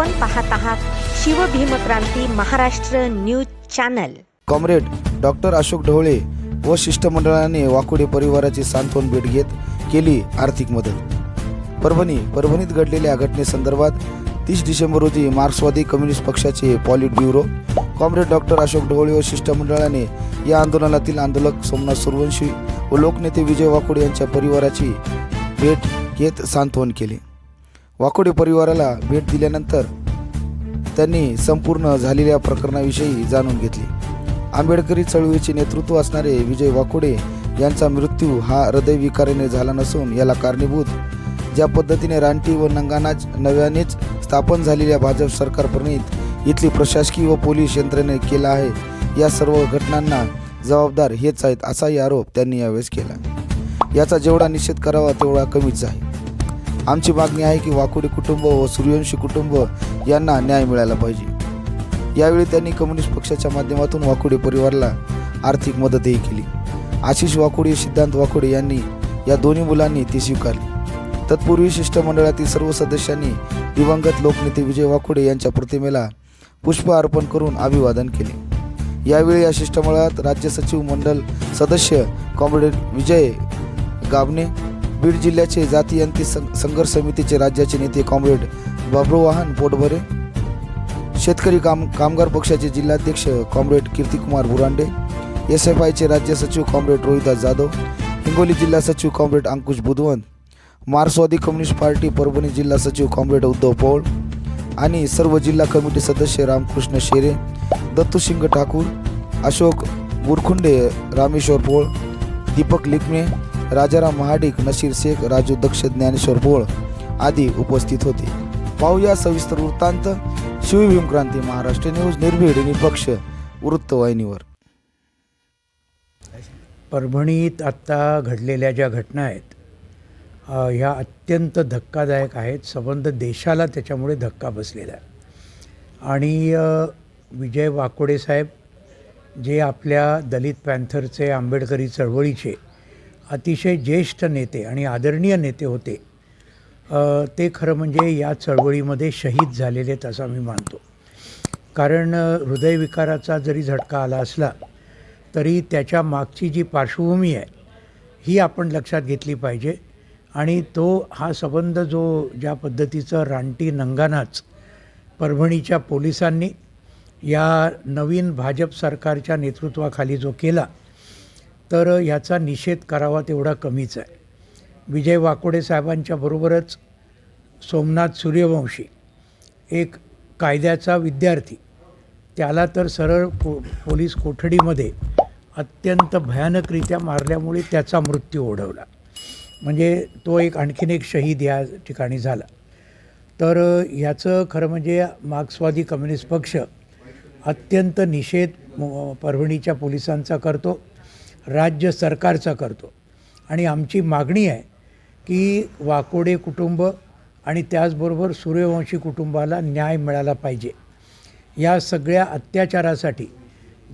आपण पाहत आहात Shivbhimkranti Maharashtra news channel. Comrade doctor Ashok Dhawale व शिष्टमंडळाने वाकुडे परिवाराची सांत्वन भेट घेत केली आर्थिक मदत. परभणी परभणीत घडलेल्या घटनेसंदर्भात तीस डिसेंबर रोजी मार्क्सवादी कम्युनिस्ट पक्षाचे politburo comrade doctor Ashok Dhawale व शिष्टमंडळाने या आंदोलनातील आंदोलक सोमनाथ सुरवंशी व लोकनेते विजय वाकुडे यांच्या परिवाराची भेट घेत सांत्वन केले. वाकुडे परिवाराला भेट दिल्यानंतर त्यांनी संपूर्ण झालेल्या प्रकरणाविषयी जाणून घेतले. आंबेडकरी चळवळीचे नेतृत्व असणारे विजय वाकुडे यांचा मृत्यू हा हृदयविकाराने झाला नसून याला कारणीभूत ज्या पद्धतीने रानटी व नंगानाच नव्यानेच स्थापन झालेल्या भाजप सरकारप्रणीत इथली प्रशासकीय व पोलीस यंत्रणेने केला आहे या सर्व घटनांना जबाबदार हेच आहेत असाही आरोप त्यांनी यावेळेस केला. याचा जेवढा निषेध करावा तेवढा कमीच आहे. आमची मागणी आहे की वाकुडे कुटुंब व सूर्यवंशी कुटुंब यांना न्याय मिळाला पाहिजे. यावेळी त्यांनी कम्युनिस्ट पक्षाच्या माध्यमातून वाकुडे परिवाराला आर्थिक मदतही केली. आशिष वाकुडे सिद्धांत वाकुडे यांनी या दोन्ही मुलांनी ती स्वीकारली. तत्पूर्वी शिष्टमंडळातील सर्व सदस्यांनी दिवंगत लोकनेते विजय वाकुडे यांच्या प्रतिमेला पुष्प अर्पण करून अभिवादन केले. यावेळी या शिष्टमंडळात राज्य सचिव मंडल सदस्य कॉम्रेड विजय गाबणे बीड जिल्ह्याचे जातीयंती सं- संघर्ष समितीचे राज्याचे नेते कॉम्रेड बाबरोवाहन पोटभरे. शेतकरी काम कामगार पक्षाचे जिल्हाध्यक्ष comrade Kirtikumar Burande. S F आयचे राज्य सचिव कॉम्रेड रोहिदास जाधव. हिंगोली जिल्हा सचिव कॉम्रेड अंकुश बुधवंत. मार्क्सवादी कम्युनिस्ट पार्टी परभणी जिल्हा सचिव कॉम्रेड उद्धव पौळ. आणि सर्व जिल्हा कमिटी सदस्य रामकृष्ण शेरे दत्तूसिंग ठाकूर अशोक बुरखुंडे रामेश्वर पोळ दीपक लिकमे राजाराम महाडिक नशीर शेख राजू दक्ष ज्ञानेश्वर पोळ आदी उपस्थित होते. पाहूया सविस्तर वृत्तांत. शिवभीम क्रांती महाराष्ट्र न्यूज निर्भीड निपक्ष वृत्तवाहिनीवर परभणीत आत्ता घडलेल्या ज्या घटना आहेत ह्या अत्यंत धक्कादायक आहेत. संबंध देशाला त्याच्यामुळे धक्का बसलेला आहे. आणि विजय वाकोडे साहेब जे आपल्या दलित पॅन्थरचे आंबेडकरी चळवळीचे अतिशय ज्येष्ठ नेते आणि आदरणीय नेते होते. ते खरं म्हणजे या चळवळीमध्ये शहीद झालेले आहेत असं मी मानतो. कारण हृदयविकाराचा जरी झटका आला असला तरी त्याच्या मागची जी पार्श्वभूमी आहे ही आपण लक्षात घेतली पाहिजे. आणि तो हा संबंध जो ज्या पद्धतीचं रानटी नंगानाच परभणीच्या पोलिसांनी या नवीन भाजप सरकारच्या नेतृत्वाखाली जो केला तर ह्याचा निषेध करावा तेवढा कमीच आहे. विजय वाकोडे साहेबांच्या बरोबरच सोमनाथ सूर्यवंशी एक कायद्याचा विद्यार्थी त्याला तर सरळ पो पोलीस कोठडीमध्ये अत्यंत भयानकरित्या मारल्यामुळे त्याचा मृत्यू ओढवला. म्हणजे तो एक आणखीन एक शहीद या ठिकाणी झाला. तर ह्याचं खरं म्हणजे मार्क्सवादी कम्युनिस्ट पक्ष अत्यंत निषेध परभणीच्या पोलिसांचा करतो. राज्य सरकारचा करतो. आणि आमची मागणी आहे की वाकोडे कुटुंब आणि त्याचबरोबर सूर्यवंशी कुटुंबाला न्याय मिळाला पाहिजे. या सगळ्या अत्याचारासाठी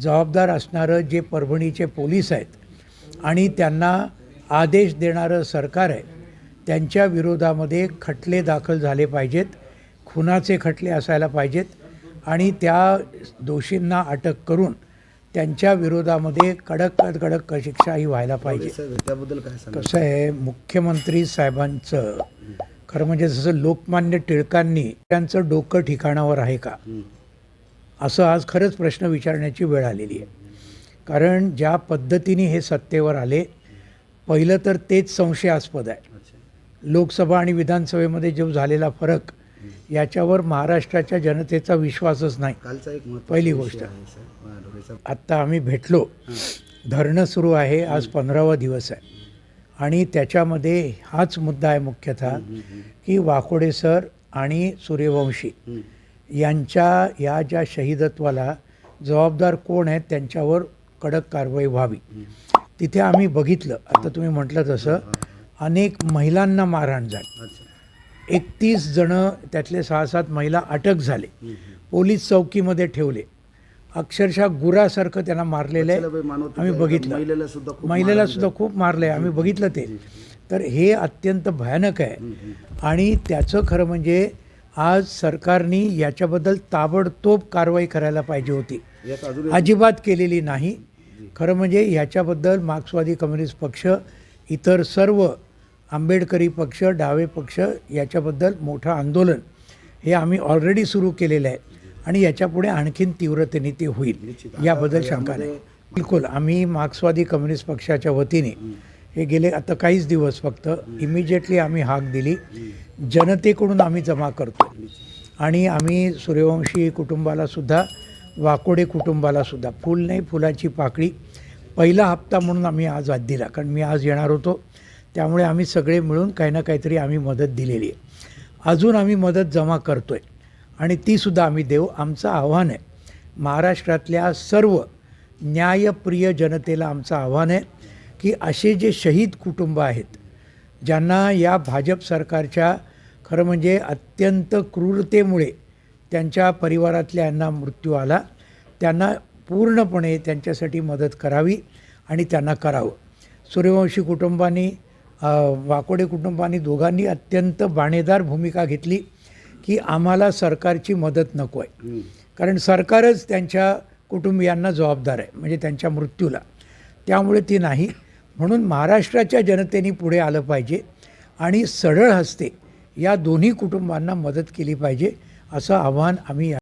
जबाबदार असणारं जे परभणीचे पोलीस आहेत आणि त्यांना आदेश देणारं सरकार आहे त्यांच्या विरोधामध्ये खटले दाखल झाले पाहिजेत खुनाचे खटले असायला पाहिजेत आणि त्या दोषींना अटक करून त्यांच्या विरोधामध्ये कडक कडक शिक्षा ही व्हायला पाहिजे त्याबद्दल काय कसं आहे मुख्यमंत्री साहेबांचं खरं म्हणजे जसं लोकमान्य टिळकांनी त्यांचं डोकं ठिकाणावर आहे का? असं आज खरंच प्रश्न विचारण्याची वेळ आलेली आहे. कारण ज्या पद्धतीने हे सत्तेवर आले पहिलं तर तेच संशयास्पद आहे. लोकसभा आणि विधानसभेमध्ये जो झालेला फरक याच्यावर महाराष्ट्राच्या जनतेचा विश्वासच नाही. कालचा एक पहिली गोष्ट. आत्ता आम्ही भेटलो. धरणं सुरू आहे आज पंधरावा दिवस आहे. आणि त्याच्यामध्ये हाच मुद्दा आहे मुख्यतः की वाकोडे सर आणि सूर्यवंशी यांच्या या ज्या शहीदत्वाला जबाबदार कोण आहेत त्यांच्यावर कडक कारवाई व्हावी. तिथे आम्ही बघितलं. आता तुम्ही म्हटलं तसं अनेक महिलांना मारहाण झाली. एकतीस जणं त्यातले सहा सात महिला अटक झाले. पोलीस चौकीमध्ये ठेवले. अक्षरशः गुरासारखं त्यांना मारलेलं आहे. आम्ही बघितलं. महिलेला सुद्धा खूप मारलं. आहे आम्ही बघितलं ते. तर हे अत्यंत भयानक आहे. आणि त्याचं खरं म्हणजे आज सरकारने याच्याबद्दल ताबडतोब कारवाई करायला पाहिजे होती. अजिबात केलेली नाही. खरं म्हणजे ह्याच्याबद्दल मार्क्सवादी कम्युनिस्ट पक्ष इतर सर्व आंबेडकरी पक्ष डावे पक्ष याच्याबद्दल मोठं आंदोलन हे आम्ही ऑलरेडी सुरू केलेलं आहे. आणि याच्यापुढे आणखीन तीव्रतेने ते होईल. याबद्दल शंका नाही. बिलकुल आम्ही मार्क्सवादी कम्युनिस्ट पक्षाच्या वतीने हे गेले आता काहीच दिवस फक्त इमिजिएटली आम्ही हाक दिली. जनतेकडून आम्ही जमा करतो आणि आम्ही सूर्यवंशी कुटुंबाला सुद्धा वाकोडे कुटुंबाला सुद्धा फुल नाही फुलाची पाकळी पहिला हप्ता म्हणून आम्ही आज आज दिला. कारण मी आज येणार होतो. त्यामुळे आम्ही सगळे मिळून काही ना काहीतरी आम्ही मदत दिलेली आहे. अजून आम्ही मदत जमा करतो आहे आणि तीसुद्धा आम्ही देऊ. आमचं आव्हान आहे. महाराष्ट्रातल्या सर्व न्यायप्रिय जनतेला आमचं आव्हान आहे की असे जे शहीद कुटुंब आहेत ज्यांना या भाजप सरकारच्या खरं म्हणजे अत्यंत क्रूरतेमुळे त्यांच्या परिवारातल्यांना मृत्यू आला त्यांना पूर्णपणे त्यांच्यासाठी मदत करावी आणि त्यांना करावं. सूर्यवंशी कुटुंबांनी वाकोडे कुटुंबांनी दोघांनी अत्यंत बाणेदार भूमिका घेतली की आम्हाला सरकारची मदत नको आहे. कारण सरकारच त्यांच्या कुटुंबियांना जबाबदार आहे म्हणजे त्यांच्या मृत्यूला. त्यामुळे ती नाही. म्हणून महाराष्ट्राच्या जनतेने पुढे आलं पाहिजे आणि सरळ हस्ते या दोन्ही कुटुंबांना मदत केली पाहिजे असं आव्हान आम्ही